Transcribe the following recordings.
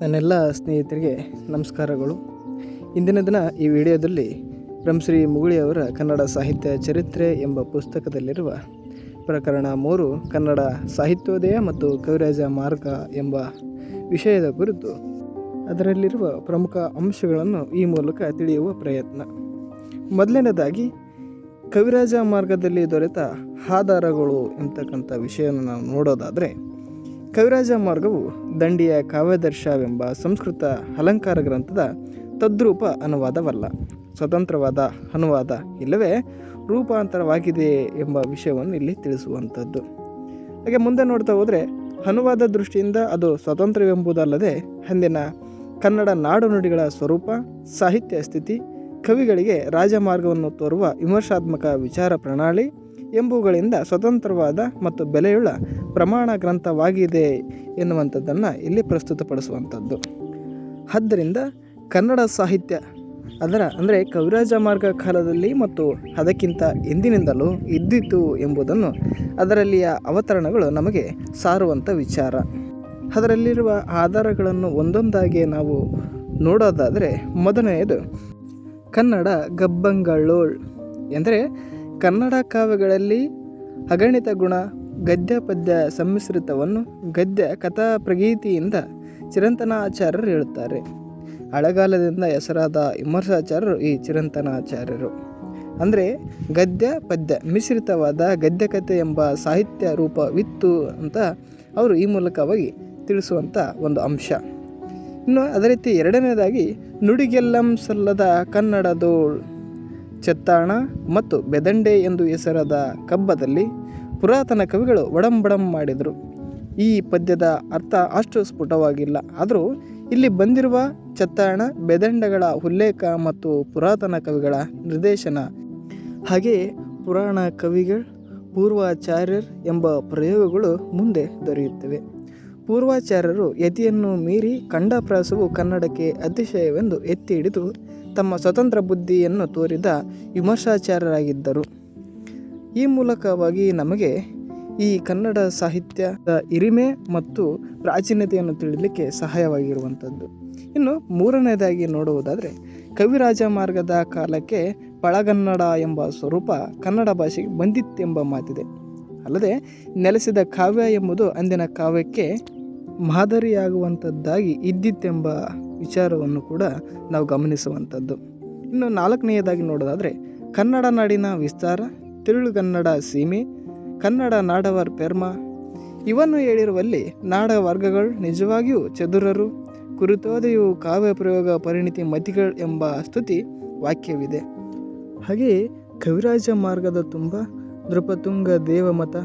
ನನ್ನೆಲ್ಲ ಸ್ನೇಹಿತರಿಗೆ ನಮಸ್ಕಾರಗಳು. ಇಂದಿನ ದಿನ ಈ ವಿಡಿಯೋದಲ್ಲಿ ಮುಗುಳಿ ಮುಗುಳಿಯವರ ಕನ್ನಡ ಸಾಹಿತ್ಯ ಚರಿತ್ರೆ ಎಂಬ ಪುಸ್ತಕದಲ್ಲಿರುವ ಪ್ರಕರಣ ಮೂರು, ಕನ್ನಡ ಸಾಹಿತ್ಯೋದಯ ಮತ್ತು ಕವಿರಾಜ ಮಾರ್ಗ ಎಂಬ ವಿಷಯದ ಕುರಿತು. ಅದರಲ್ಲಿರುವ ಪ್ರಮುಖ ಅಂಶಗಳನ್ನು ಈ ಮೂಲಕ ತಿಳಿಯುವ ಪ್ರಯತ್ನ. ಮೊದಲನೇದಾಗಿ, ಕವಿರಾಜ ಮಾರ್ಗದಲ್ಲಿ ದೊರೆತ ಆಧಾರಗಳು ಎಂತಕ್ಕಂಥ ವಿಷಯವನ್ನು ನಾವು ನೋಡೋದಾದರೆ ಕವಿರಾಜ ಮಾರ್ಗವು ದಂಡಿಯ ಕಾವ್ಯದರ್ಶವೆಂಬ ಸಂಸ್ಕೃತ ಅಲಂಕಾರ ಗ್ರಂಥದ ತದ್ರೂಪ ಅನುವಾದವಲ್ಲ. ಸ್ವತಂತ್ರವಾದ ಅನುವಾದ ಇಲ್ಲವೇ ರೂಪಾಂತರವಾಗಿದೆ ಎಂಬ ವಿಷಯವನ್ನು ಇಲ್ಲಿ ತಿಳಿಸುವಂಥದ್ದು. ಹಾಗೆ ಮುಂದೆ ನೋಡ್ತಾ ಹೋದರೆ ಅನುವಾದ ದೃಷ್ಟಿಯಿಂದ ಅದು ಸ್ವತಂತ್ರವೆಂಬುದಲ್ಲದೆ ಅಂದಿನ ಕನ್ನಡ ನಾಡು ನುಡಿಗಳ ಸ್ವರೂಪ, ಸಾಹಿತ್ಯ ಸ್ಥಿತಿ, ಕವಿಗಳಿಗೆ ರಾಜಮಾರ್ಗವನ್ನು ತೋರುವ ವಿಮರ್ಶಾತ್ಮಕ ವಿಚಾರ ಪ್ರಣಾಳಿ ಎಂಬುವುಗಳಿಂದ ಸ್ವತಂತ್ರವಾದ ಮತ್ತು ಬೆಲೆಯುಳ್ಳ ಪ್ರಮಾಣ ಗ್ರಂಥವಾಗಿದೆ ಎನ್ನುವಂಥದ್ದನ್ನು ಇಲ್ಲಿ ಪ್ರಸ್ತುತಪಡಿಸುವಂಥದ್ದು. ಆದ್ದರಿಂದ ಕನ್ನಡ ಸಾಹಿತ್ಯ ಅದರ ಅಂದರೆ ಕವಿರಾಜ ಮಾರ್ಗ ಕಾಲದಲ್ಲಿ ಮತ್ತು ಅದಕ್ಕಿಂತ ಎಂದಿನಿಂದಲೂ ಇದ್ದಿತ್ತು ಎಂಬುದನ್ನು ಅದರಲ್ಲಿಯ ಅವತರಣಗಳು ನಮಗೆ ಸಾರುವಂಥ ವಿಚಾರ. ಅದರಲ್ಲಿರುವ ಆಧಾರಗಳನ್ನು ಒಂದೊಂದಾಗಿ ನಾವು ನೋಡೋದಾದರೆ ಮೊದಲನೆಯದು ಕನ್ನಡ ಗಬ್ಬಂಗಳೋಳ್. ಎಂದರೆ ಕನ್ನಡ ಕಾವ್ಯಗಳಲ್ಲಿ ಅಗಣಿತ ಗುಣ ಗದ್ಯ ಪದ್ಯ ಸಮ್ಮಿಶ್ರಿತವನ್ನು ಗದ್ಯ ಕಥಾ ಪ್ರಗೀತಿಯಿಂದ ಚಿರಂತನಾಚಾರ್ಯರು ಹೇಳುತ್ತಾರೆ. ಹಳೆಗಾಲದಿಂದ ಹೆಸರಾದ ವಿಮರ್ಶಾಚಾರ್ಯರು ಈ ಚಿರಂತನಾಚಾರ್ಯರು. ಅಂದರೆ ಗದ್ಯ ಪದ್ಯ ಮಿಶ್ರಿತವಾದ ಗದ್ಯಕಥೆ ಎಂಬ ಸಾಹಿತ್ಯ ರೂಪವಿತ್ತು ಅಂತ ಅವರು ಈ ಮೂಲಕವಾಗಿ ತಿಳಿಸುವಂಥ ಒಂದು ಅಂಶ. ಇನ್ನು ಅದೇ ರೀತಿ ಎರಡನೇದಾಗಿ ನುಡಿಗೆಲ್ಲಂ ಸಲ್ಲದ ಕನ್ನಡದೋಳ್ ಚೆತ್ತಾಣ ಮತ್ತು ಬೆದಂಡೆ ಎಂದು ಹೆಸರಾದ ಕಬ್ಬದಲ್ಲಿ ಪುರಾತನ ಕವಿಗಳು ಒಡಂಬಡಂ ಮಾಡಿದರು. ಈ ಪದ್ಯದ ಅರ್ಥ ಅಷ್ಟು ಸ್ಫುಟವಾಗಿಲ್ಲ. ಆದರೂ ಇಲ್ಲಿ ಬಂದಿರುವ ಚತ್ತಾಣ, ಬೆದಂಡಗಳ ಉಲ್ಲೇಖ ಮತ್ತು ಪುರಾತನ ಕವಿಗಳ ನಿರ್ದೇಶನ. ಹಾಗೆಯೇ ಪುರಾಣ ಕವಿಗಳು, ಪೂರ್ವಾಚಾರ್ಯರ್ ಎಂಬ ಪ್ರಯೋಗಗಳು ಮುಂದೆ ದೊರೆಯುತ್ತವೆ. ಪೂರ್ವಾಚಾರ್ಯರು ಯತಿಯನ್ನು ಮೀರಿ ಕಂಡಪ್ರಾಸವು ಕನ್ನಡಕ್ಕೆ ಅತಿಶಯವೆಂದು ಎತ್ತಿ ಹಿಡಿದು ತಮ್ಮ ಸ್ವತಂತ್ರ ಬುದ್ಧಿಯನ್ನು ತೋರಿದ ವಿಮರ್ಶಾಚಾರ್ಯರಾಗಿದ್ದರು. ಈ ಮೂಲಕವಾಗಿ ನಮಗೆ ಈ ಕನ್ನಡ ಸಾಹಿತ್ಯದ ಹಿರಿಮೆ ಮತ್ತು ಪ್ರಾಚೀನತೆಯನ್ನು ತಿಳಿಲಿಕ್ಕೆ ಸಹಾಯವಾಗಿರುವಂಥದ್ದು. ಇನ್ನು ಮೂರನೇದಾಗಿ ನೋಡುವುದಾದರೆ, ಕವಿರಾಜ ಮಾರ್ಗದ ಕಾಲಕ್ಕೆ ಪಳಗನ್ನಡ ಎಂಬ ಸ್ವರೂಪ ಕನ್ನಡ ಭಾಷೆಗೆ ಬಂದಿತ್ತೆಂಬ ಮಾತಿದೆ. ಅಲ್ಲದೆ, ನೆಲೆಸಿದ ಕಾವ್ಯ ಎಂಬುದು ಅಂದಿನ ಕಾವ್ಯಕ್ಕೆ ಮಾದರಿಯಾಗುವಂಥದ್ದಾಗಿ ಇದ್ದಿತ್ತೆಂಬ ವಿಚಾರವನ್ನು ಕೂಡ ನಾವು ಗಮನಿಸುವಂಥದ್ದು. ಇನ್ನು ನಾಲ್ಕನೆಯದಾಗಿ ನೋಡೋದಾದರೆ, ಕನ್ನಡ ನಾಡಿನ ವಿಸ್ತಾರ ತಿರುಳುಗನ್ನಡ ಸೀಮೆ, ಕನ್ನಡ ನಾಡವರ್ ಪೆರ್ಮ. ಇವನ್ನು ಹೇಳಿರುವಲ್ಲಿ ನಾಡ ವರ್ಗಗಳು ನಿಜವಾಗಿಯೂ ಚದುರರು, ಕುರಿತೋದೆಯು ಕಾವ್ಯ ಪ್ರಯೋಗ ಪರಿಣಿತಿ ಮತಿಗಳು ಎಂಬ ಸ್ತುತಿ ವಾಕ್ಯವಿದೆ. ಹಾಗೆಯೇ ಕವಿರಾಜ ಮಾರ್ಗದ ತುಂಬ, ನೃಪತುಂಗ ದೇವಮತ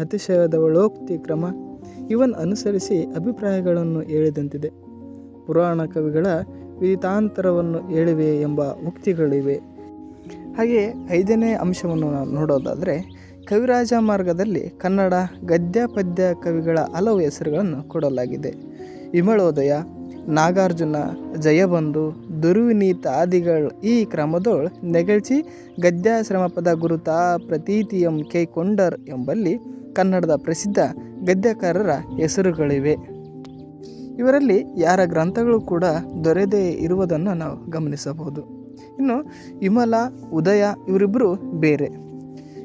ಅತಿಶಯದ ಒಳೋಕ್ತಿ ಕ್ರಮ, ಇವನ್ ಅನುಸರಿಸಿ ಅಭಿಪ್ರಾಯಗಳನ್ನು ಹೇಳಿದಂತಿದೆ. ಪುರಾಣ ಕವಿಗಳ ವಿದಿತಾಂತರವನ್ನು ಹೇಳಿವೆ ಎಂಬ ಉಕ್ತಿಗಳಿವೆ. ಹಾಗೆಯೇ ಐದನೇ ಅಂಶವನ್ನು ನಾವು ನೋಡೋದಾದರೆ, ಕವಿರಾಜ ಮಾರ್ಗದಲ್ಲಿ ಕನ್ನಡ ಗದ್ಯ ಪದ್ಯ ಕವಿಗಳ ಹಲವು ಹೆಸರುಗಳನ್ನು ಕೊಡಲಾಗಿದೆ. ವಿಮಳೋದಯ, ನಾಗಾರ್ಜುನ, ಜಯಬಂಧು, ದುರ್ವಿನೀತ ಆದಿಗಳು ಈ ಕ್ರಮದೊಳ್ ನೆಗಳ್ಚಿ ಗದ್ಯಾಶ್ರಮಪದ ಗುರುತಾ ಪ್ರತೀತಿಯಂ ಕೈಕೊಂಡರ್ ಎಂಬಲ್ಲಿ ಕನ್ನಡದ ಪ್ರಸಿದ್ಧ ಗದ್ಯಕಾರರ ಹೆಸರುಗಳಿವೆ. ಇವರಲ್ಲಿ ಯಾರ ಗ್ರಂಥಗಳು ಕೂಡ ದೊರೆದೇ ಇರುವುದನ್ನು ನಾವು ಗಮನಿಸಬಹುದು. ಇನ್ನು ವಿಮಲ, ಉದಯ ಇವರಿಬ್ಬರು ಬೇರೆ.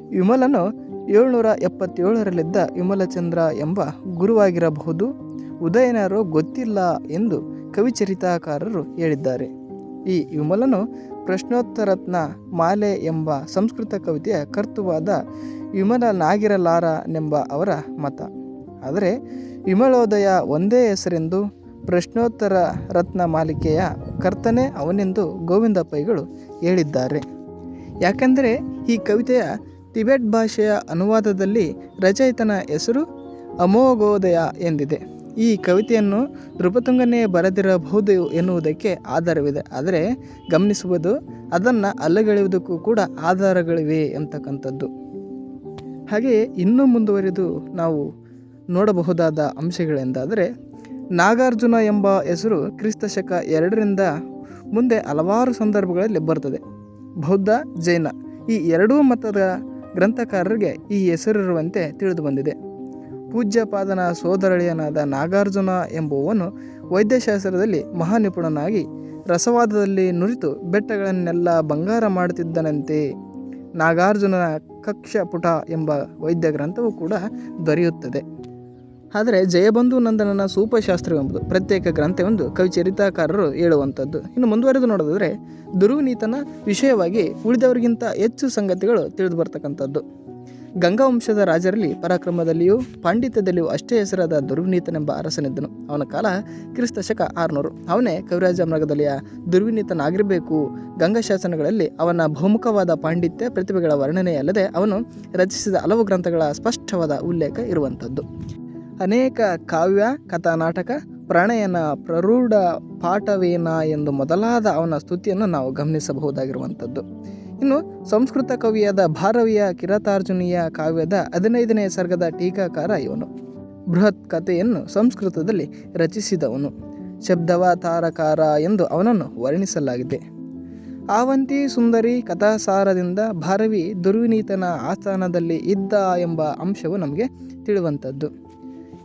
ವಿಮಲನು ಏಳ್ನೂರ ಎಪ್ಪತ್ತೇಳರಲ್ಲಿದ್ದ ವಿಮಲಚಂದ್ರ ಎಂಬ ಗುರುವಾಗಿರಬಹುದು. ಉದಯನರು ಗೊತ್ತಿಲ್ಲ ಎಂದು ಕವಿಚರಿತಾಕಾರರು ಹೇಳಿದ್ದಾರೆ. ಈ ವಿಮಲನು ಪ್ರಶ್ನೋತ್ತರತ್ನ ಮಾಲೆ ಎಂಬ ಸಂಸ್ಕೃತ ಕವಿತೆಯ ಕರ್ತುವಾದ ವಿಮಲನಾಗಿರಲಾರನೆಂಬ ಅವರ ಮತ. ಆದರೆ ವಿಮಲೋದಯ ಒಂದೇ ಹೆಸರೆಂದು ಪ್ರಶ್ನೋತ್ತರ ರತ್ನ ಮಾಲಿಕೆಯ ಕರ್ತನೆ ಅವನೆಂದು ಗೋವಿಂದ ಪೈಗಳು ಹೇಳಿದ್ದಾರೆ. ಯಾಕೆಂದರೆ ಈ ಕವಿತೆಯ ಟಿಬೆಟ್ ಭಾಷೆಯ ಅನುವಾದದಲ್ಲಿ ರಚಯಿತನ ಹೆಸರು ಅಮೋಘೋದಯ ಎಂದಿದೆ. ಈ ಕವಿತೆಯನ್ನು ನೃಪತುಂಗನೇ ಬರೆದಿರಬಹುದು ಎನ್ನುವುದಕ್ಕೆ ಆಧಾರವಿದೆ. ಆದರೆ ಗಮನಿಸುವುದು ಅದನ್ನು ಅಲ್ಲಗೆಳೆಯುವುದಕ್ಕೂ ಕೂಡ ಆಧಾರಗಳಿವೆ ಅಂತಕ್ಕಂಥದ್ದು. ಹಾಗೆಯೇ ಇನ್ನೂ ಮುಂದುವರಿದು ನಾವು ನೋಡಬಹುದಾದ ಅಂಶಗಳೆಂದಾದರೆ ನಾಗಾರ್ಜುನ ಎಂಬ ಹೆಸರು ಕ್ರಿಸ್ತ ಶಕ ಎರಡರಿಂದ ಮುಂದೆ ಹಲವಾರು ಸಂದರ್ಭಗಳಲ್ಲಿ ಬರ್ತದೆ. ಬೌದ್ಧ, ಜೈನ ಈ ಎರಡೂ ಮತದ ಗ್ರಂಥಕಾರರಿಗೆ ಈ ಹೆಸರಿರುವಂತೆ ತಿಳಿದು ಬಂದಿದೆ. ಪೂಜ್ಯಪಾದನ ಸೋದರಳಿಯನಾದ ನಾಗಾರ್ಜುನ ಎಂಬುವನು ವೈದ್ಯಶಾಸ್ತ್ರದಲ್ಲಿ ಮಹಾನಿಪುಣನಾಗಿ ರಸವಾದದಲ್ಲಿ ನುರಿತು ಬೆಟ್ಟಗಳನ್ನೆಲ್ಲ ಬಂಗಾರ ಮಾಡುತ್ತಿದ್ದನಂತೆ ನಾಗಾರ್ಜುನನ ಕಕ್ಷಪುಟ ಎಂಬ ವೈದ್ಯ ಗ್ರಂಥವು ಕೂಡ ದೊರೆಯುತ್ತದೆ. ಆದರೆ ಜಯಬಂಧು ನಂದನನ ಸೂಪಶಾಸ್ತ್ರವೆಂಬುದು ಪ್ರತ್ಯೇಕ ಗ್ರಂಥವೆಂದು ಕವಿಚರಿತಾಕಾರರು ಹೇಳುವಂಥದ್ದು. ಇನ್ನು ಮುಂದುವರೆದು ನೋಡೋದಾದರೆ ದುರ್ವಿನೀತನ ವಿಷಯವಾಗಿ ಉಳಿದವರಿಗಿಂತ ಹೆಚ್ಚು ಸಂಗತಿಗಳು ತಿಳಿದು ಬರ್ತಕ್ಕಂಥದ್ದು ಗಂಗಾವಂಶದ ರಾಜರಲ್ಲಿ ಪರಾಕ್ರಮದಲ್ಲಿಯೂ ಪಾಂಡಿತ್ಯದಲ್ಲಿಯೂ ಅಷ್ಟೇ ಹೆಸರಾದ ದುರ್ವಿನೀತನೆಂಬ ಅರಸನಿದ್ದನು. ಅವನ ಕಾಲ ಕ್ರಿಸ್ತ ಶಕ ಆರುನೂರು. ಅವನೇ ಕವಿರಾಜ ದುರ್ವಿನೀತನಾಗಿರಬೇಕು. ಗಂಗಾ ಶಾಸನಗಳಲ್ಲಿ ಅವನ ಬಹುಮುಖವಾದ ಪಾಂಡಿತ್ಯ ಪ್ರತಿಭೆಗಳ ವರ್ಣನೆಯಲ್ಲದೆ ಅವನು ರಚಿಸಿದ ಹಲವು ಗ್ರಂಥಗಳ ಸ್ಪಷ್ಟವಾದ ಉಲ್ಲೇಖ ಇರುವಂಥದ್ದು. ಅನೇಕ ಕಾವ್ಯ ಕಥಾನಾಟಕ ಪ್ರಣಯನ ಪ್ರರೂಢ ಪಾಠವೇನ ಎಂದು ಮೊದಲಾದ ಅವನ ಸ್ತುತಿಯನ್ನು ನಾವು ಗಮನಿಸಬಹುದಾಗಿರುವಂಥದ್ದು. ಇನ್ನು ಸಂಸ್ಕೃತ ಕವಿಯಾದ ಭಾರವಿಯ ಕಿರತಾರ್ಜುನೀಯ ಕಾವ್ಯದ ಹದಿನೈದನೇ ಸರ್ಗದ ಟೀಕಾಕಾರ ಇವನು. ಬೃಹತ್ ಕಥೆಯನ್ನು ಸಂಸ್ಕೃತದಲ್ಲಿ ರಚಿಸಿದವನು. ಶಬ್ದವತಾರಕಾರ ಎಂದು ಅವನನ್ನು ವರ್ಣಿಸಲಾಗಿದೆ. ಆವಂತಿ ಸುಂದರಿ ಕಥಾಸಾರದಿಂದ ಭಾರವಿ ದುರ್ವಿನೀತನ ಆಸ್ಥಾನದಲ್ಲಿ ಇದ್ದ ಎಂಬ ಅಂಶವು ನಮಗೆ ತಿಳಿಯುವಂಥದ್ದು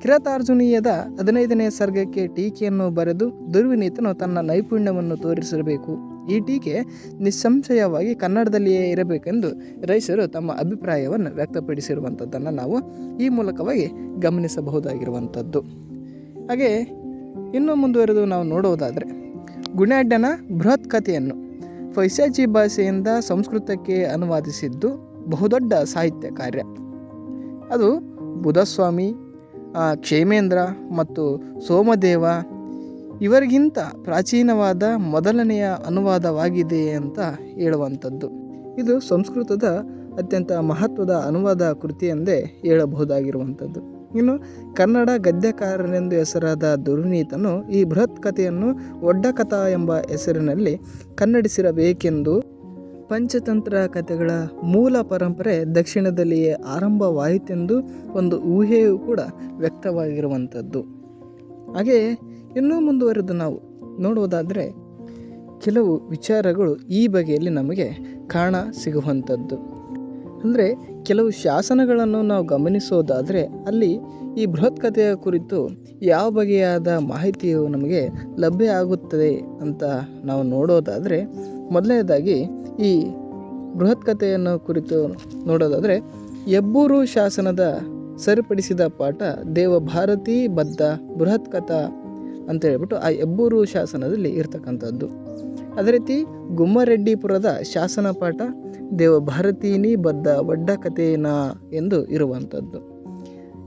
ಕಿರಾತಾರ್ಜುನೀಯದ ಹದಿನೈದನೇ ಸರ್ಗಕ್ಕೆ ಟೀಕೆಯನ್ನು ಬರೆದು ದುರ್ವಿನೀತನು ತನ್ನ ನೈಪುಣ್ಯವನ್ನು ತೋರಿಸಿರಬೇಕು. ಈ ಟೀಕೆ ನಿಸ್ಸಂಶಯವಾಗಿ ಕನ್ನಡದಲ್ಲಿಯೇ ಇರಬೇಕೆಂದು ರೈಸರು ತಮ್ಮ ಅಭಿಪ್ರಾಯವನ್ನು ವ್ಯಕ್ತಪಡಿಸಿರುವಂಥದ್ದನ್ನು ನಾವು ಈ ಮೂಲಕವಾಗಿ ಗಮನಿಸಬಹುದಾಗಿರುವಂಥದ್ದು. ಹಾಗೆ ಇನ್ನೂ ಮುಂದುವರೆದು ನಾವು ನೋಡುವುದಾದರೆ ಗುಣಾಢ್ಯನ ಬೃಹತ್ ಕಥೆಯನ್ನು ಫೈಸಾಜಿ ಭಾಷೆಯಿಂದ ಸಂಸ್ಕೃತಕ್ಕೆ ಅನುವಾದಿಸಿದ್ದು ಬಹುದೊಡ್ಡ ಸಾಹಿತ್ಯ ಕಾರ್ಯ. ಅದು ಬುಧಸ್ವಾಮಿ ಕ್ಷೇಮೇಂದ್ರ ಮತ್ತು ಸೋಮದೇವ ಇವರಿಗಿಂತ ಪ್ರಾಚೀನವಾದ ಮೊದಲನೆಯ ಅನುವಾದವಾಗಿದೆ ಅಂತ ಹೇಳುವಂಥದ್ದು. ಇದು ಸಂಸ್ಕೃತದ ಅತ್ಯಂತ ಮಹತ್ವದ ಅನುವಾದ ಕೃತಿ ಎಂದೇ ಹೇಳಬಹುದಾಗಿರುವಂಥದ್ದು. ಇನ್ನು ಕನ್ನಡ ಗದ್ಯಕಾರನೆಂದು ಹೆಸರಾದ ದುರ್ನೀತನು ಈ ಬೃಹತ್ ಕಥೆಯನ್ನು ಒಡ್ಡಕಥಾ ಎಂಬ ಹೆಸರಿನಲ್ಲಿ ಕನ್ನಡಿಸಿರಬೇಕೆಂದು ಪಂಚತಂತ್ರ ಕಥೆಗಳ ಮೂಲ ಪರಂಪರೆ ದಕ್ಷಿಣದಲ್ಲಿಯೇ ಆರಂಭವಾಯಿತೆಂದು ಒಂದು ಊಹೆಯೂ ಕೂಡ ವ್ಯಕ್ತವಾಗಿರುವಂಥದ್ದು. ಹಾಗೆಯೇ ಇನ್ನೂ ಮುಂದುವರೆದು ನಾವು ನೋಡುವುದಾದರೆ ಕೆಲವು ವಿಚಾರಗಳು ಈ ಬಗೆಯಲ್ಲಿ ನಮಗೆ ಕಾಣ ಸಿಗುವಂಥದ್ದು. ಅಂದರೆ ಕೆಲವು ಶಾಸನಗಳನ್ನು ನಾವು ಗಮನಿಸೋದಾದರೆ ಅಲ್ಲಿ ಈ ಬೃಹತ್ ಕಥೆಯ ಕುರಿತು ಯಾವ ಬಗೆಯಾದ ಮಾಹಿತಿಯು ನಮಗೆ ಲಭ್ಯ ಆಗುತ್ತದೆ ಅಂತ ನಾವು ನೋಡೋದಾದರೆ ಮೊದಲನೇದಾಗಿ ಈ ಬೃಹತ್ ಕಥೆಯನ್ನು ಕುರಿತು ನೋಡೋದಾದರೆ ಎಬ್ಬೂರು ಶಾಸನದ ಸರಿಪಡಿಸಿದ ಪಾಠ ದೇವಭಾರತಿ ಬದ್ಧ ಬೃಹತ್ ಕಥಾ ಅಂತ ಹೇಳ್ಬಿಟ್ಟು ಆ ಎಬ್ಬೂರು ಶಾಸನದಲ್ಲಿ ಇರ್ತಕ್ಕಂಥದ್ದು. ಅದೇ ರೀತಿ ಗುಮ್ಮರೆಡ್ಡಿಪುರದ ಶಾಸನ ಪಾಠ ದೇವಭಾರತೀನಿ ಬದ್ಧ ವಡ್ಡ ಕಥೇನ ಎಂದು ಇರುವಂಥದ್ದು.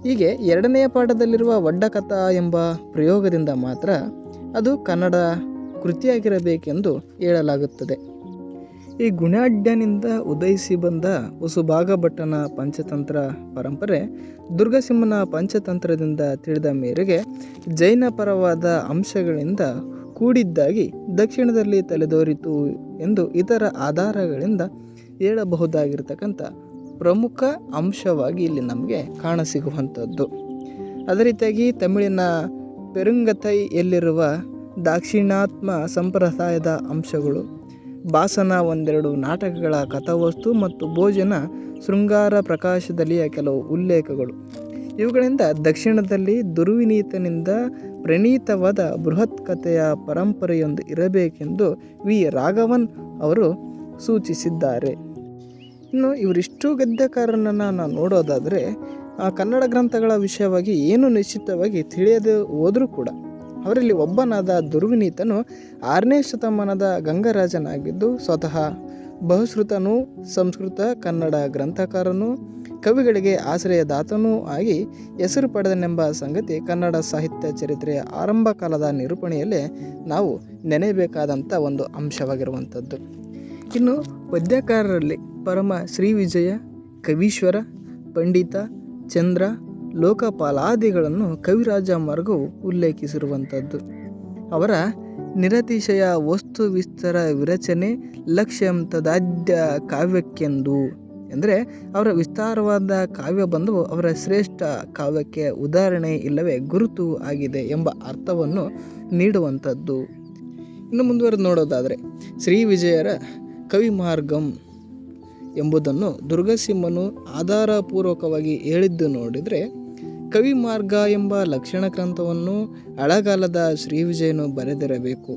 ಹೀಗೆ ಎರಡನೆಯ ಪಾಠದಲ್ಲಿರುವ ವಡ್ಡ ಕಥಾ ಎಂಬ ಪ್ರಯೋಗದಿಂದ ಮಾತ್ರ ಅದು ಕನ್ನಡ ಕೃತಿಯಾಗಿರಬೇಕೆಂದು ಹೇಳಲಾಗುತ್ತದೆ. ಈ ಗುಣಾಢ್ಯನಿಂದ ಉದಯಿಸಿ ಬಂದ ಹೊಸುಭಾಗಭಟ್ಟನ ಪಂಚತಂತ್ರ ಪರಂಪರೆ ದುರ್ಗಸಿಂಹನ ಪಂಚತಂತ್ರದಿಂದ ತಿಳಿದ ಮೇರೆಗೆ ಜೈನ ಪರವಾದ ಅಂಶಗಳಿಂದ ಕೂಡಿದ್ದಾಗಿ ದಕ್ಷಿಣದಲ್ಲಿ ತಲೆದೋರಿತು ಎಂದು ಇತರ ಆಧಾರಗಳಿಂದ ಹೇಳಬಹುದಾಗಿರ್ತಕ್ಕಂಥ ಪ್ರಮುಖ ಅಂಶವಾಗಿ ಇಲ್ಲಿ ನಮಗೆ ಕಾಣಸಿಗುವಂಥದ್ದು ಅದೇ ರೀತಿಯಾಗಿ ತಮಿಳಿನ ಪೆರುಂಗತೈಯಲ್ಲಿರುವ ದಾಕ್ಷಿಣಾತ್ಮ ಸಂಪ್ರದಾಯದ ಅಂಶಗಳು ಭಾಸನ ಒಂದೆರಡು ನಾಟಕಗಳ ಕಥಾವಸ್ತು ಮತ್ತು ಭೋಜನ ಶೃಂಗಾರ ಪ್ರಕಾಶದಲ್ಲಿಯ ಕೆಲವು ಉಲ್ಲೇಖಗಳು. ಇವುಗಳಿಂದ ದಕ್ಷಿಣದಲ್ಲಿ ದುರ್ವಿನೀತನಿಂದ ಪ್ರಣೀತವಾದ ಬೃಹತ್ ಕಥೆಯ ಪರಂಪರೆಯೊಂದು ಇರಬೇಕೆಂದು ವಿ. ರಾಘವನ್ ಅವರು ಸೂಚಿಸಿದ್ದಾರೆ. ಇನ್ನು ಇವರಿಷ್ಟು ಗದ್ಯಕಾರನನ್ನು ನಾವು ನೋಡೋದಾದರೆ, ಆ ಕನ್ನಡ ಗ್ರಂಥಗಳ ವಿಷಯವಾಗಿ ಏನು ನಿಶ್ಚಿತವಾಗಿ ತಿಳಿಯದೆ ಹೋದರೂ ಕೂಡ ಅವರಲ್ಲಿ ಒಬ್ಬನಾದ ದುರ್ವಿನೀತನು ಆರನೇ ಶತಮಾನದ ಗಂಗರಾಜನಾಗಿದ್ದು ಸ್ವತಃ ಬಹುಶ್ರುತನು ಸಂಸ್ಕೃತ, ಕನ್ನಡ ಗ್ರಂಥಕಾರನು, ಕವಿಗಳಿಗೆ ಆಶ್ರಯದಾತನೂ ಆಗಿ ಹೆಸರು ಪಡೆದನೆಂಬ ಸಂಗತಿ ಕನ್ನಡ ಸಾಹಿತ್ಯ ಚರಿತ್ರೆಯ ಆರಂಭ ಕಾಲದ ನಿರೂಪಣೆಯಲ್ಲೇ ನಾವು ನೆನೆಯಬೇಕಾದಂಥ ಒಂದು ಅಂಶವಾಗಿರುವಂಥದ್ದು. ಇನ್ನು ಪದ್ಯಕಾರರಲ್ಲಿ ಪರಮ ಶ್ರೀ ವಿಜಯ, ಕವೀಶ್ವರ, ಪಂಡಿತ, ಚಂದ್ರ ಲೋಕಪಾಲಾದಿಗಳನ್ನು ಕವಿರಾಜ ಮಾರ್ಗವು ಉಲ್ಲೇಖಿಸಿರುವಂಥದ್ದು. ಅವರ ನಿರತಿಶಯ ವಸ್ತು ವಿಸ್ತಾರ ವಿರಚನೆ ಲಕ್ಷ್ಯಂತದಾದ್ಯ ಕಾವ್ಯಕ್ಕೆಂದು ಅಂದರೆ ಅವರ ವಿಸ್ತಾರವಾದ ಕಾವ್ಯ ಬಂಧವು ಅವರ ಶ್ರೇಷ್ಠ ಕಾವ್ಯಕ್ಕೆ ಉದಾಹರಣೆ ಇಲ್ಲವೇ ಗುರುತು ಆಗಿದೆ ಎಂಬ ಅರ್ಥವನ್ನು ನೀಡುವಂಥದ್ದು. ಇನ್ನು ಮುಂದುವರೆದು ನೋಡೋದಾದರೆ ಶ್ರೀ ವಿಜಯರ ಕವಿ ಮಾರ್ಗಂ ಎಂಬುದನ್ನು ದುರ್ಗಸಿಂಹನು ಆಧಾರಪೂರ್ವಕವಾಗಿ ಹೇಳಿದ್ದು ನೋಡಿದರೆ ಕವಿ ಮಾರ್ಗ ಎಂಬ ಲಕ್ಷಣ ಗ್ರಂಥವನ್ನು ಹಳಗಾಲದ ಶ್ರೀವಿಜಯನು ಬರೆದಿರಬೇಕು.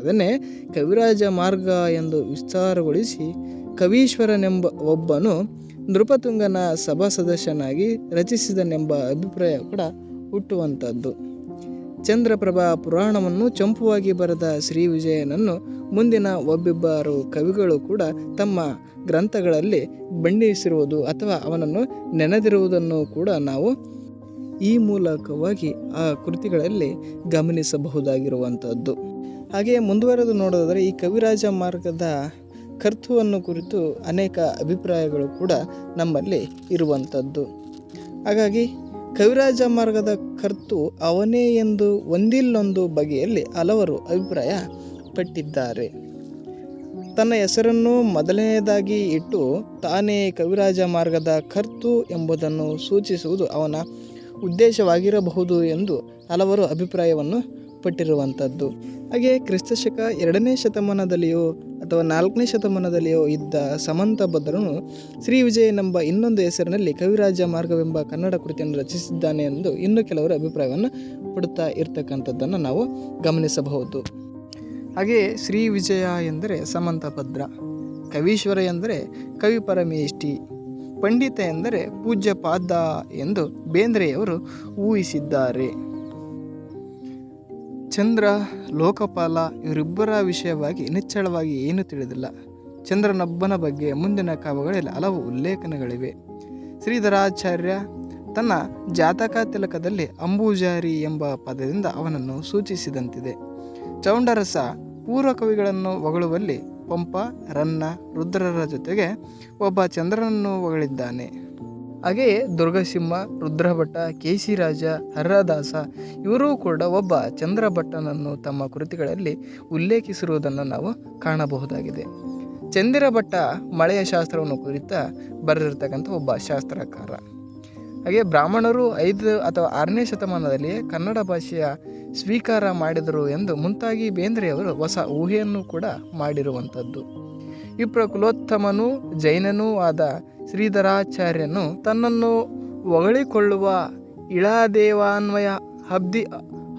ಅದನ್ನೇ ಕವಿರಾಜ ಮಾರ್ಗ ಎಂದು ವಿಸ್ತಾರಗೊಳಿಸಿ ಕವೀಶ್ವರನೆಂಬ ಒಬ್ಬನು ನೃಪತುಂಗನ ಸಭಾ ಸದಸ್ಯನಾಗಿ ರಚಿಸಿದನೆಂಬ ಅಭಿಪ್ರಾಯ ಕೂಡ ಹುಟ್ಟುವಂಥದ್ದು. ಚಂದ್ರಪ್ರಭಾ ಪುರಾಣವನ್ನು ಚಂಪುವಾಗಿ ಬರೆದ ಶ್ರೀ ವಿಜಯನನ್ನು ಮುಂದಿನ ಒಬ್ಬಿಬ್ಬರು ಕವಿಗಳು ಕೂಡ ತಮ್ಮ ಗ್ರಂಥಗಳಲ್ಲಿ ಬಣ್ಣಿಸಿರುವುದು ಅಥವಾ ಅವನನ್ನು ನೆನೆದಿರುವುದನ್ನು ಕೂಡ ನಾವು ಈ ಮೂಲಕವಾಗಿ ಆ ಕೃತಿಗಳಲ್ಲಿ ಗಮನಿಸಬಹುದಾಗಿರುವಂಥದ್ದು. ಹಾಗೆಯೇ ಮುಂದುವರೆದು ನೋಡೋದಾದರೆ, ಈ ಕವಿರಾಜ ಮಾರ್ಗದ ಕರ್ತುವನ್ನು ಕುರಿತು ಅನೇಕ ಅಭಿಪ್ರಾಯಗಳು ಕೂಡ ನಮ್ಮಲ್ಲಿ ಇರುವಂಥದ್ದು. ಹಾಗಾಗಿ, ಕವಿರಾಜ ಮಾರ್ಗದ ಕರ್ತು ಅವನೇ ಎಂದು ಒಂದಿಲ್ಲೊಂದು ಬಗೆಯಲ್ಲಿ ಹಲವರು ಅಭಿಪ್ರಾಯ ಪಟ್ಟಿದ್ದಾರೆ. ತನ್ನ ಹೆಸರನ್ನು ಮೊದಲನೆಯದಾಗಿ ಇಟ್ಟು ತಾನೇ ಕವಿರಾಜ ಮಾರ್ಗದ ಕರ್ತು ಎಂಬುದನ್ನು ಸೂಚಿಸುವುದು ಅವನ ಉದ್ದೇಶವಾಗಿರಬಹುದು ಎಂದು ಹಲವರು ಅಭಿಪ್ರಾಯವನ್ನು ಪಟ್ಟಿರುವಂಥದ್ದು. ಹಾಗೆ ಕ್ರಿಸ್ತಶಕ ಎರಡನೇ ಶತಮಾನದಲ್ಲಿಯೋ ಅಥವಾ ನಾಲ್ಕನೇ ಶತಮಾನದಲ್ಲಿಯೋ ಇದ್ದ ಸಮಂತ ಭದ್ರನು ಶ್ರೀ ವಿಜಯನೆಂಬ ಇನ್ನೊಂದು ಹೆಸರಿನಲ್ಲಿ ಕವಿರಾಜ ಮಾರ್ಗವೆಂಬ ಕನ್ನಡ ಕೃತಿಯನ್ನು ರಚಿಸಿದ್ದಾನೆ ಎಂದು ಇನ್ನೂ ಕೆಲವರು ಅಭಿಪ್ರಾಯವನ್ನು ಪಡುತ್ತಾ ಇರತಕ್ಕಂಥದ್ದನ್ನು ನಾವು ಗಮನಿಸಬಹುದು. ಹಾಗೆಯೇ ಶ್ರೀ ವಿಜಯ ಎಂದರೆ ಸಮಂತ ಭದ್ರ, ಕವೀಶ್ವರ ಎಂದರೆ ಕವಿ ಪರಮೇಷ್ಠಿ ಪಂಡಿತ ಎಂದರೆ ಪೂಜ್ಯಪಾದ ಎಂದು ಬೇಂದ್ರೆಯವರು ಊಹಿಸಿದ್ದಾರೆ. ಚಂದ್ರ, ಲೋಕಪಾಲ ಇವರಿಬ್ಬರ ವಿಷಯವಾಗಿ ನಿಚ್ಚಳವಾಗಿ ಏನೂ ತಿಳಿದಿಲ್ಲ. ಚಂದ್ರನೊಬ್ಬನ ಬಗ್ಗೆ ಮುಂದಿನ ಕಾವ್ಯಗಳಲ್ಲಿ ಹಲವು ಉಲ್ಲೇಖನಗಳಿವೆ. ಶ್ರೀಧರಾಚಾರ್ಯ ತನ್ನ ಜಾತಕ ತಿಲಕದಲ್ಲಿ ಅಂಬೂಜಾರಿ ಎಂಬ ಪದದಿಂದ ಅವನನ್ನು ಸೂಚಿಸಿದಂತಿದೆ. ಚೌಂಡರಸ ಪೂರ್ವ ಕವಿಗಳನ್ನು ಹೊಗಳುವಲ್ಲಿ ಪಂಪ, ರನ್ನ, ರುದ್ರರ ಜೊತೆಗೆ ಒಬ್ಬ ಚಂದ್ರನನ್ನು ಹೊಗಳಿದ್ದಾನೆ ಹಾಗೆಯೇ ದುರ್ಗಸಿಂಹ ರುದ್ರಭಟ್ಟ ಕೇಸಿರಾಜ, ಹರ್ರದಾಸ ಇವರೂ ಕೂಡ ಒಬ್ಬ ಚಂದ್ರಭಟ್ಟನನ್ನು ತಮ್ಮ ಕೃತಿಗಳಲ್ಲಿ ಉಲ್ಲೇಖಿಸಿರುವುದನ್ನು ನಾವು ಕಾಣಬಹುದಾಗಿದೆ. ಚಂದಿರ ಭಟ್ಟ ಮಳೆಯ ಶಾಸ್ತ್ರವನ್ನು ಕುರಿತ ಬರೆದಿರ್ತಕ್ಕಂಥ ಒಬ್ಬ ಶಾಸ್ತ್ರಕಾರ. ಹಾಗೆ ಬ್ರಾಹ್ಮಣರು ಐದು ಅಥವಾ ಆರನೇ ಶತಮಾನದಲ್ಲಿ ಕನ್ನಡ ಭಾಷೆಯ ಸ್ವೀಕಾರ ಮಾಡಿದರು ಎಂದು ಮುಂತಾಗಿ ಬೇಂದ್ರೆಯವರು ಹೊಸ ಊಹೆಯನ್ನು ಕೂಡ ಮಾಡಿರುವಂಥದ್ದು. ವಿಪ್ರ ಕುಲೋತ್ತಮನೂ ಜೈನನೂ ಆದ ಶ್ರೀಧರಾಚಾರ್ಯನು ತನ್ನನ್ನು ಹೊಗಳಿಕೊಳ್ಳುವ ಇಳಾದೇವಾನ್ವಯ ಹಬ್ದಿ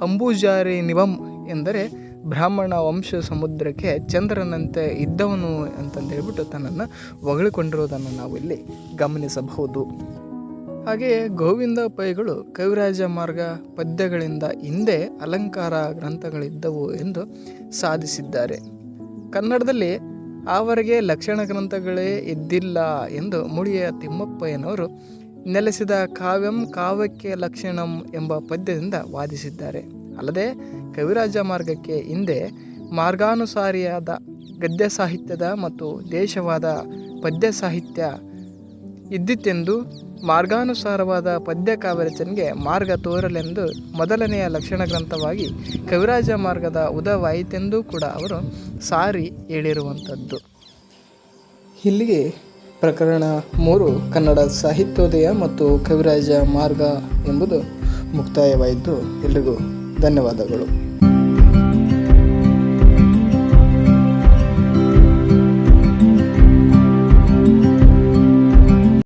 ಅಂಬುಜಾರಿ ನಿವಂ ಎಂದರೆ ಬ್ರಾಹ್ಮಣ ವಂಶ ಸಮುದ್ರಕ್ಕೆ ಚಂದ್ರನಂತೆ ಇದ್ದವನು ಅಂತಂದೇಳ್ಬಿಟ್ಟು ತನ್ನನ್ನು ಹೊಗಳಿಕೊಂಡಿರುವುದನ್ನು ನಾವು ಇಲ್ಲಿ ಗಮನಿಸಬಹುದು. ಹಾಗೆಯೇ ಗೋವಿಂದ ಪೈಗಳು ಕವಿರಾಜ ಮಾರ್ಗ ಪದ್ಯಗಳಿಂದ ಹಿಂದೆ ಅಲಂಕಾರ ಗ್ರಂಥಗಳಿದ್ದವು ಎಂದು ಸಾಧಿಸಿದ್ದಾರೆ. ಕನ್ನಡದಲ್ಲಿ ಆವರೆಗೆ ಲಕ್ಷಣ ಗ್ರಂಥಗಳೇ ಇದ್ದಿಲ್ಲ ಎಂದು ಮುಡಿಯ ತಿಮ್ಮಪ್ಪಯ್ಯನವರು ನೆಲೆಸಿದ ಕಾವ್ಯಂ ಕಾವ್ಯಕ್ಕೆ ಲಕ್ಷಣಂ ಎಂಬ ಪದ್ಯದಿಂದ ವಾದಿಸಿದ್ದಾರೆ. ಅಲ್ಲದೆ ಕವಿರಾಜ ಮಾರ್ಗಕ್ಕೆ ಹಿಂದೆ ಮಾರ್ಗಾನುಸಾರಿಯಾದ ಗದ್ಯ ಸಾಹಿತ್ಯದ ಮತ್ತು ದೇಶವಾದ ಪದ್ಯ ಸಾಹಿತ್ಯ ಇದ್ದಿತೆಂದು ಮಾರ್ಗಾನುಸಾರವಾದ ಪದ್ಯ ಕಾವ್ಯ ರಚನೆಗೆ ಮಾರ್ಗ ತೋರಲೆಂದು ಮೊದಲನೆಯ ಲಕ್ಷಣ ಗ್ರಂಥವಾಗಿ ಕವಿರಾಜ ಮಾರ್ಗದ ಉದವಾಯಿತೆಂದೂ ಕೂಡ ಅವರು ಸಾರಿ ಹೇಳಿರುವಂಥದ್ದು. ಇಲ್ಲಿಗೆ ಪ್ರಕರಣ ಮೂರು, ಕನ್ನಡ ಸಾಹಿತ್ಯೋದಯ ಮತ್ತು ಕವಿರಾಜ ಮಾರ್ಗ ಎಂಬುದು ಮುಕ್ತಾಯವಾಯಿತು. ಎಲ್ರಿಗೂ ಧನ್ಯವಾದಗಳು.